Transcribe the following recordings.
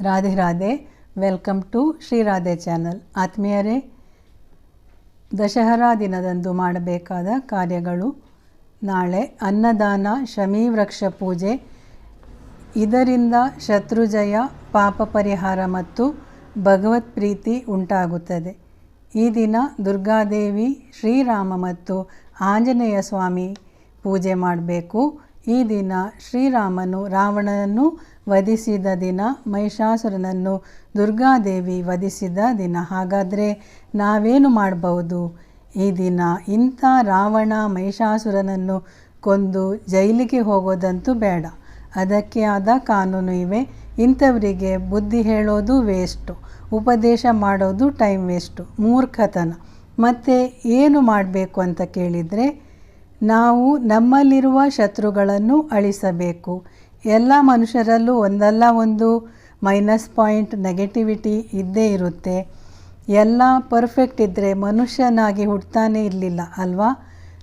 Radhe Radhe welcome to Shri Radhe channel ಆತ್ಮೀಯರೇ, ದಶಹರಾ ದಿನದಂದು ಮಾಡಬೇಕಾದ ಕಾರ್ಯಗಳು. ನಾಳೆ ಅನ್ನದಾನ ಶಮೀವೃಕ್ಷ ಪೂಜೆ. ಇದರಿಂದ ಶತ್ರುಜಯ, ಪಾಪ ಪರಿಹಾರ ಮತ್ತು ಭಗವತ್ ಪ್ರೀತಿ ಉಂಟಾಗುತ್ತದೆ. ಈ ದಿನ ದುರ್ಗಾದೇವಿ ಶ್ರೀರಾಮ ಮತ್ತು ಆಂಜನೇಯ ಸ್ವಾಮಿ ಪೂಜೆ ಮಾಡಬೇಕು. ಈ ದಿನ ಶ್ರೀರಾಮನು ರಾವಣನನ್ನು ವಧಿಸಿದ ದಿನ, ಮಹಿಷಾಸುರನನ್ನು ದುರ್ಗಾದೇವಿ ವಧಿಸಿದ ದಿನ. ಹಾಗಾದರೆ ನಾವೇನು ಮಾಡಬಹುದು ಈ ದಿನ ಇಂಥ ರಾವಣ, ಮಹಿಷಾಸುರನನ್ನು ಕೊಂದು ಜೈಲಿಗೆ ಹೋಗೋದಂತೂ ಬೇಡ. ಅದಕ್ಕೆ ಆದ ಕಾನೂನು ಇವೆ. ಇಂಥವರಿಗೆ ಬುದ್ಧಿ ಹೇಳೋದು ವೇಸ್ಟು. ಉಪದೇಶ ಮಾಡೋದು ಟೈಮ್ ವೇಸ್ಟು. ಮೂರ್ಖತನ. ಮತ್ತು ಏನು ಮಾಡಬೇಕು ಅಂತ ಕೇಳಿದರೆ ನಾವು ನಮ್ಮಲ್ಲಿರುವ ಶತ್ರುಗಳನ್ನು ಅಳಿಸಬೇಕು. ಎಲ್ಲ ಮನುಷ್ಯರಲ್ಲೂ ಒಂದಲ್ಲ ಒಂದು ಮೈನಸ್ ಪಾಯಿಂಟ್ ನೆಗೆಟಿವಿಟಿ ಇದ್ದೇ ಇರುತ್ತೆ. ಎಲ್ಲ ಪರ್ಫೆಕ್ಟ್ ಇದ್ದರೆ ಮನುಷ್ಯನಾಗಿ ಹುಟ್ಟತಾನೆ ಇರಲಿಲ್ಲ ಅಲ್ವಾ?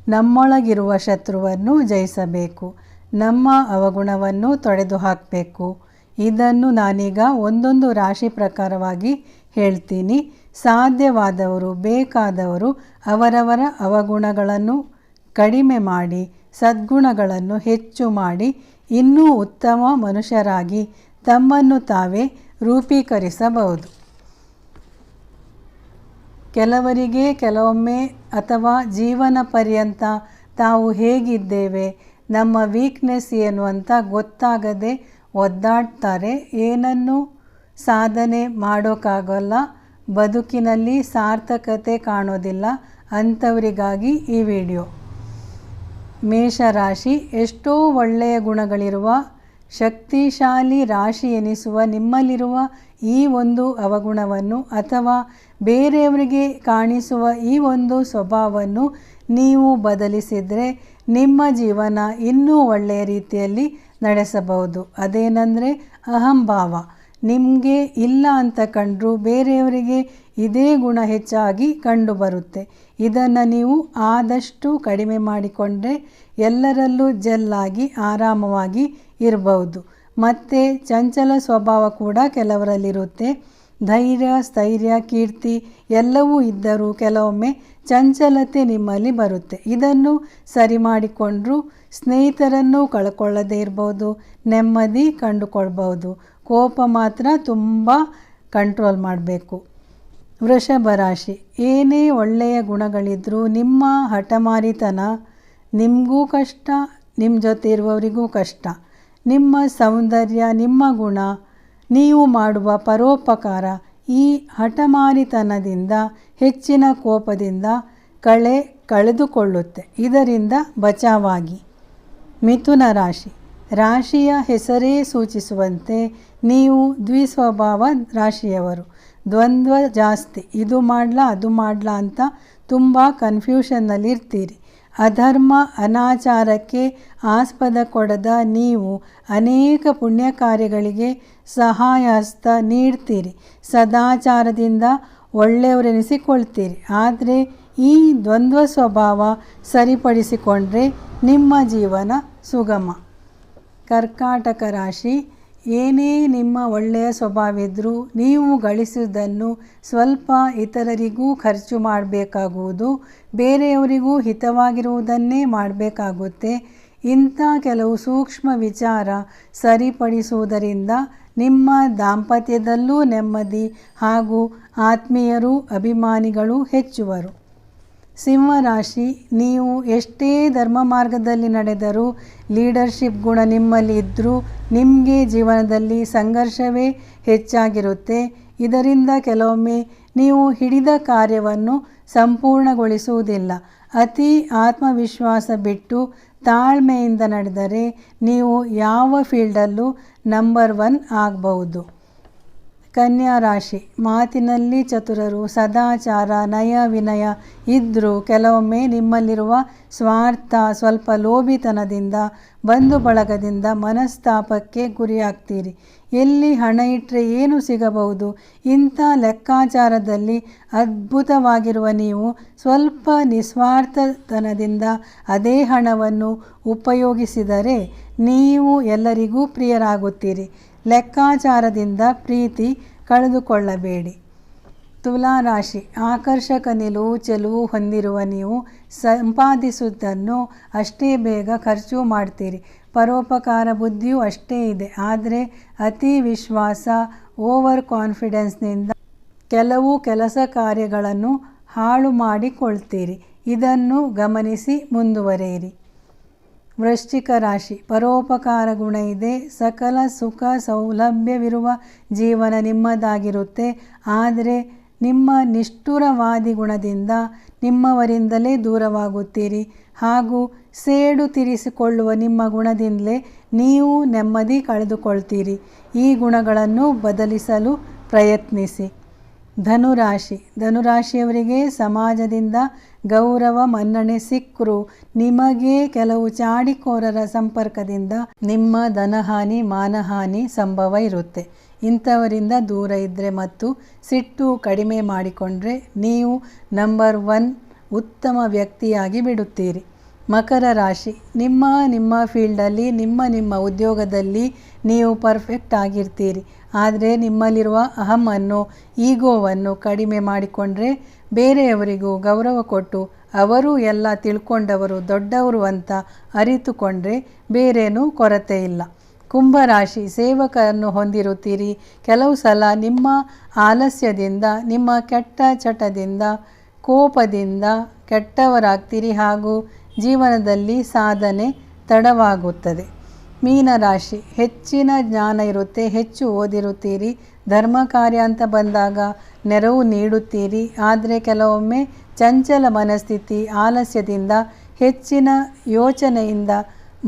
ನಮ್ಮೊಳಗಿರುವ ಶತ್ರುವನ್ನು ಜಯಿಸಬೇಕು. ನಮ್ಮ ಅವಗುಣವನ್ನು ತೊಡೆದು ಹಾಕಬೇಕು. ಇದನ್ನು ನಾನೀಗ ಒಂದೊಂದು ರಾಶಿ ಪ್ರಕಾರವಾಗಿ ಹೇಳ್ತೀನಿ. ಸಾಧ್ಯವಾದವರು, ಬೇಕಾದವರು ಅವರವರ ಅವಗುಣಗಳನ್ನು ಕಡಿಮೆ ಮಾಡಿ, ಸದ್ಗುಣಗಳನ್ನು ಹೆಚ್ಚು ಮಾಡಿ, ಇನ್ನೂ ಉತ್ತಮ ಮನುಷ್ಯರಾಗಿ ತಮ್ಮನ್ನು ತಾವೇ ರೂಪೀಕರಿಸಬಹುದು. ಕೆಲವರಿಗೆ ಕೆಲವೊಮ್ಮೆ ಅಥವಾ ಜೀವನ ಪರ್ಯಂತ ತಾವು ಹೇಗಿದ್ದೇವೆ, ನಮ್ಮ ವೀಕ್ನೆಸ್ ಏನು ಅಂತ ಗೊತ್ತಾಗದೆ ಒದ್ದಾಡ್ತಾರೆ. ಏನನ್ನು ಸಾಧನೆ ಮಾಡೋಕ್ಕಾಗಲ್ಲ, ಬದುಕಿನಲ್ಲಿ ಸಾರ್ಥಕತೆ ಕಾಣೋದಿಲ್ಲ ಅಂಥವರಿಗಾಗಿ ಈ ವಿಡಿಯೋ ಮೇಷರಾಶಿ ಎಷ್ಟೋ ಒಳ್ಳೆಯ ಗುಣಗಳಿರುವ ಶಕ್ತಿಶಾಲಿ ರಾಶಿ ಎನಿಸುವ ನಿಮ್ಮಲ್ಲಿರುವ ಈ ಒಂದು ಅವಗುಣವನ್ನು ಅಥವಾ ಬೇರೆಯವರಿಗೆ ಕಾಣಿಸುವ ಈ ಒಂದು ಸ್ವಭಾವವನ್ನು ನೀವು ಬದಲಿಸಿದರೆ ನಿಮ್ಮ ಜೀವನ ಇನ್ನೂ ಒಳ್ಳೆಯ ರೀತಿಯಲ್ಲಿ ನಡೆಸಬಹುದು. ಅದೇನೆಂದರೆ ಅಹಂಭಾವ. ನಿಮಗೆ ಇಲ್ಲ ಅಂತ ಕಂಡರೂ ಬೇರೆಯವರಿಗೆ ಇದೇ ಗುಣ ಹೆಚ್ಚಾಗಿ ಕಂಡುಬರುತ್ತೆ. ಇದನ್ನು ನೀವು ಆದಷ್ಟು ಕಡಿಮೆ ಮಾಡಿಕೊಂಡ್ರೆ ಎಲ್ಲರಲ್ಲೂ ಜೆಲ್ಲಾಗಿ, ಆರಾಮವಾಗಿ ಇರಬಹುದು ಮತ್ತು ಚಂಚಲ ಸ್ವಭಾವ ಕೂಡ ಕೆಲವರಲ್ಲಿರುತ್ತೆ. ಧೈರ್ಯ, ಸ್ಥೈರ್ಯ, ಕೀರ್ತಿ ಎಲ್ಲವೂ ಇದ್ದರೂ ಕೆಲವೊಮ್ಮೆ ಚಂಚಲತೆ ನಿಮ್ಮಲ್ಲಿ ಬರುತ್ತೆ. ಇದನ್ನು ಸರಿ ಮಾಡಿಕೊಂಡ್ರೂ ಸ್ನೇಹಿತರನ್ನು ಕಳ್ಕೊಳ್ಳದೇ ಇರ್ಬೋದು, ನೆಮ್ಮದಿ ಕಂಡುಕೊಳ್ಬೋದು. ಕೋಪ ಮಾತ್ರ ತುಂಬ ಕಂಟ್ರೋಲ್ ಮಾಡಬೇಕು. ವೃಷಭ ರಾಶಿ, ಏನೇ ಒಳ್ಳೆಯ ಗುಣಗಳಿದ್ದರೂ ನಿಮ್ಮ ಹಠಮಾರಿತನ, ನಿಮಗೂ ಕಷ್ಟ ನಿಮ್ಮ ಜೊತೆ ಇರುವವರಿಗೂ ಕಷ್ಟ. ನಿಮ್ಮ ಸೌಂದರ್ಯ, ನಿಮ್ಮ ಗುಣ, ನೀವು ಮಾಡುವ ಪರೋಪಕಾರ ಈ ಹಠಮಾರಿತನದಿಂದ, ಹೆಚ್ಚಿನ ಕೋಪದಿಂದ ಕಳೆ ಕಳೆದುಕೊಳ್ಳುತ್ತೆ. ಇದರಿಂದ ಬಚಾವಾಗಿ. ಮಿಥುನ ರಾಶಿ ರಾಶಿಯ ಹೆಸರೇ ಸೂಚಿಸುವಂತೆ ನೀವು ದ್ವಿಸ್ವಭಾವ ರಾಶಿಯವರು. ದ್ವಂದ್ವ ಜಾಸ್ತಿ. ಇದು ಮಾಡಲಾ, ಅದು ಮಾಡಲಾ ಅಂತ ತುಂಬ ಕನ್ಫ್ಯೂಷನ್ನಲ್ಲಿರ್ತೀರಿ. ಅಧರ್ಮ ಅನಾಚಾರಕ್ಕೆ ಆಸ್ಪದ ಕೊಡದ ನೀವು ಅನೇಕ ಪುಣ್ಯ ಕಾರ್ಯಗಳಿಗೆ ಸಹಾಯ ಹಸ್ತ ನೀಡ್ತೀರಿ. ಸದಾಚಾರದಿಂದ ಒಳ್ಳೆಯವರೆನಿಸಿಕೊಳ್ತೀರಿ. ಆದರೆ ಈ ದ್ವಂದ್ವ ಸ್ವಭಾವ ಸರಿಪಡಿಸಿಕೊಂಡ್ರೆ ನಿಮ್ಮ ಜೀವನ ಸುಗಮ. ಕರ್ಕಾಟಕ ರಾಶಿ, ಏನೇ ನಿಮ್ಮ ಒಳ್ಳೆಯ ಸ್ವಭಾವಿದ್ರೂ ನೀವು ಗಳಿಸುವುದನ್ನು ಸ್ವಲ್ಪ ಇತರರಿಗೂ ಖರ್ಚು ಮಾಡಬೇಕಾಗುವುದು, ಬೇರೆಯವರಿಗೂ ಹಿತವಾಗಿರುವುದನ್ನೇ ಮಾಡಬೇಕಾಗುತ್ತೆ. ಇಂಥ ಕೆಲವು ಸೂಕ್ಷ್ಮ ವಿಚಾರ ಸರಿಪಡಿಸುವುದರಿಂದ ನಿಮ್ಮ ದಾಂಪತ್ಯದಲ್ಲೂ ನೆಮ್ಮದಿ ಹಾಗೂ ಆತ್ಮೀಯರು ಅಭಿಮಾನಿಗಳು ಹೆಚ್ಚುವರು. ಸಿಂಹರಾಶಿ, ನೀವು ಎಷ್ಟೇ ಧರ್ಮ ಮಾರ್ಗದಲ್ಲಿ ನಡೆದರೂ ಲೀಡರ್ಶಿಪ್ ಗುಣ ನಿಮ್ಮಲ್ಲಿ ಇದ್ದರೂ ನಿಮಗೆ ಜೀವನದಲ್ಲಿ ಸಂಘರ್ಷವೇ ಹೆಚ್ಚಾಗಿರುತ್ತೆ. ಇದರಿಂದ ಕೆಲವೊಮ್ಮೆ ನೀವು ಹಿಡಿದ ಕಾರ್ಯವನ್ನು ಸಂಪೂರ್ಣಗೊಳಿಸುವುದಿಲ್ಲ. ಅತಿ ಆತ್ಮವಿಶ್ವಾಸ ಬಿಟ್ಟು ತಾಳ್ಮೆಯಿಂದ ನಡೆದರೆ ನೀವು ಯಾವ ಫೀಲ್ಡಲ್ಲೂ ನಂಬರ್ ಒನ್ ಆಗಬಹುದು. ಕನ್ಯಾ ರಾಶಿ. ಮಾತಿನಲ್ಲಿ ಚತುರರು, ಸದಾಚಾರ, ನಯ ವಿನಯ ಇದ್ದರೂ ಕೆಲವೊಮ್ಮೆ ನಿಮ್ಮಲ್ಲಿರುವ ಸ್ವಾರ್ಥ ಸ್ವಲ್ಪ ಲೋಭಿತನದಿಂದ, ಬಂಧು ಬಳಗದಿಂದ ಮನಸ್ತಾಪಕ್ಕೆ ಗುರಿಯಾಗ್ತೀರಿ. ಎಲ್ಲಿ ಹಣ ಇಟ್ಟರೆ ಏನು ಸಿಗಬಹುದು? ಇಂಥ ಲೆಕ್ಕಾಚಾರದಲ್ಲಿ ಅದ್ಭುತವಾಗಿರುವ ನೀವು ಸ್ವಲ್ಪ ನಿಸ್ವಾರ್ಥತನದಿಂದ ಅದೇ ಹಣವನ್ನು ಉಪಯೋಗಿಸಿದರೆ ನೀವು ಎಲ್ಲರಿಗೂ ಪ್ರಿಯರಾಗುತ್ತೀರಿ. ಲೆಕ್ಕಾಚಾರದಿಂದ ಪ್ರೀತಿ ಕಳೆದುಕೊಳ್ಳಬೇಡಿ. ತುಲಾ ರಾಶಿ ಆಕರ್ಷಕ ನಿಲುವು, ಚೆಲುವು ಹೊಂದಿರುವ ನೀವು ಸಂಪಾದಿಸುವುದನ್ನು ಅಷ್ಟೇ ಬೇಗ ಖರ್ಚು ಮಾಡ್ತೀರಿ. ಪರೋಪಕಾರ ಬುದ್ಧಿಯೂ ಅಷ್ಟೇ ಇದೆ, ಆದರೆ ಅತಿ ವಿಶ್ವಾಸ, ಓವರ್ ಕಾನ್ಫಿಡೆನ್ಸ್ನಿಂದ ಕೆಲವು ಕೆಲಸ ಕಾರ್ಯಗಳನ್ನು ಹಾಳು ಮಾಡಿಕೊಳ್ತೀರಿ. ಇದನ್ನು ಗಮನಿಸಿ ಮುಂದುವರೆಯಿರಿ. ವೃಶ್ಚಿಕ ರಾಶಿ. ಪರೋಪಕಾರ ಗುಣ ಇದೆ. ಸಕಲ ಸುಖ ಸೌಲಭ್ಯವಿರುವ ಜೀವನ ನಿಮ್ಮದಾಗಿರುತ್ತೆ. ಆದರೆ ನಿಮ್ಮ ನಿಷ್ಠುರವಾದಿ ಗುಣದಿಂದ ನಿಮ್ಮವರಿಂದಲೇ ದೂರವಾಗುತ್ತೀರಿ. ಹಾಗೂ ಸೇಡು ತೀರಿಸಿಕೊಳ್ಳುವ ನಿಮ್ಮ ಗುಣದಿಂದಲೇ ನೀವು ನೆಮ್ಮದಿ ಕಳೆದುಕೊಳ್ತೀರಿ. ಈ ಗುಣಗಳನ್ನು ಬದಲಿಸಲು ಪ್ರಯತ್ನಿಸಿ. ಧನುರಾಶಿ. ಧನುರಾಶಿಯವರಿಗೆ ಸಮಾಜದಿಂದ ಗೌರವ, ಮನ್ನಣೆ ಸಿಕ್ಕರು. ನಿಮಗೆ ಕೆಲವು ಚಾಡಿಕೋರರ ಸಂಪರ್ಕದಿಂದ ನಿಮ್ಮ ಧನಹಾನಿ, ಮಾನಹಾನಿ ಸಂಭವ ಇರುತ್ತೆ. ಇಂಥವರಿಂದ ದೂರ ಇದ್ದರೆ ಮತ್ತು ಸಿಟ್ಟು ಕಡಿಮೆ ಮಾಡಿಕೊಂಡ್ರೆ ನೀವು ನಂಬರ್ ಒನ್ ಉತ್ತಮ ವ್ಯಕ್ತಿಯಾಗಿ ಬಿಡುತ್ತೀರಿ. ಮಕರ ರಾಶಿ. ನಿಮ್ಮ ನಿಮ್ಮ ಫೀಲ್ಡಲ್ಲಿ, ನಿಮ್ಮ ನಿಮ್ಮ ಉದ್ಯೋಗದಲ್ಲಿ ನೀವು ಪರ್ಫೆಕ್ಟ್ ಆಗಿರ್ತೀರಿ. ಆದರೆ ನಿಮ್ಮಲ್ಲಿರುವ ಅಹಮನ್ನು ಈಗೋವನ್ನು ಕಡಿಮೆ ಮಾಡಿಕೊಂಡ್ರೆ ಬೇರೆಯವರಿಗೂ ಗೌರವ ಕೊಟ್ಟು ಅವರು ಎಲ್ಲ ತಿಳ್ಕೊಂಡವರು ದೊಡ್ಡವರು ಅಂತ ಅರಿತುಕೊಂಡ್ರೆ ಬೇರೇನೂ ಕೊರತೆ ಇಲ್ಲ. ಕುಂಭರಾಶಿ ಸೇವಕರನ್ನು ಹೊಂದಿರುತ್ತೀರಿ. ಕೆಲವು ಸಲ ನಿಮ್ಮ ಆಲಸ್ಯದಿಂದ, ನಿಮ್ಮ ಕೆಟ್ಟ ಚಟದಿಂದ, ಕೋಪದಿಂದ ಕೆಟ್ಟವರಾಗ್ತೀರಿ ಹಾಗೂ ಜೀವನದಲ್ಲಿ ಸಾಧನೆ ತಡವಾಗುತ್ತದೆ. ಮೀನರಾಶಿ ಹೆಚ್ಚಿನ ಜ್ಞಾನ ಇರುತ್ತೆ, ಹೆಚ್ಚು ಓದಿರುತ್ತೀರಿ, ಧರ್ಮ ಕಾರ್ಯ ಅಂತ ಬಂದಾಗ ನೆರವು ನೀಡುತ್ತೀರಿ. ಆದರೆ ಕೆಲವೊಮ್ಮೆ ಚಂಚಲ ಮನಸ್ಥಿತಿ, ಆಲಸ್ಯದಿಂದ, ಹೆಚ್ಚಿನ ಯೋಚನೆಯಿಂದ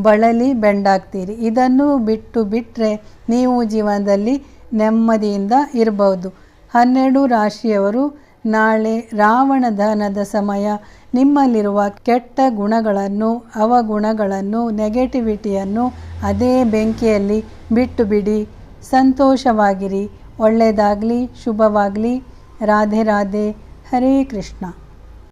ಬಳಲಿ ಬೆಂಡಾಗ್ತೀರಿ. ಇದನ್ನು ಬಿಟ್ಟು ಬಿಟ್ಟರೆ ನೀವು ಜೀವನದಲ್ಲಿ ನೆಮ್ಮದಿಯಿಂದ ಇರಬಹುದು ಹನ್ನೆರಡು ರಾಶಿಯವರು ನಾಳೆ ರಾವಣ ದಹನದ ಸಮಯ. ನಿಮ್ಮಲ್ಲಿರುವ ಕೆಟ್ಟ ಗುಣಗಳನ್ನು, ಅವಗುಣಗಳನ್ನು ನೆಗೆಟಿವಿಟಿಯನ್ನು ಅದೇ ಬೆಂಕಿಯಲ್ಲಿ ಬಿಟ್ಟು ಬಿಡಿ ಸಂತೋಷವಾಗಿರಿ. ಒಳ್ಳೆಯದಾಗಲಿ, ಶುಭವಾಗಲಿ. ರಾಧೆ ರಾಧೆ. ಹರೇ ಕೃಷ್ಣ.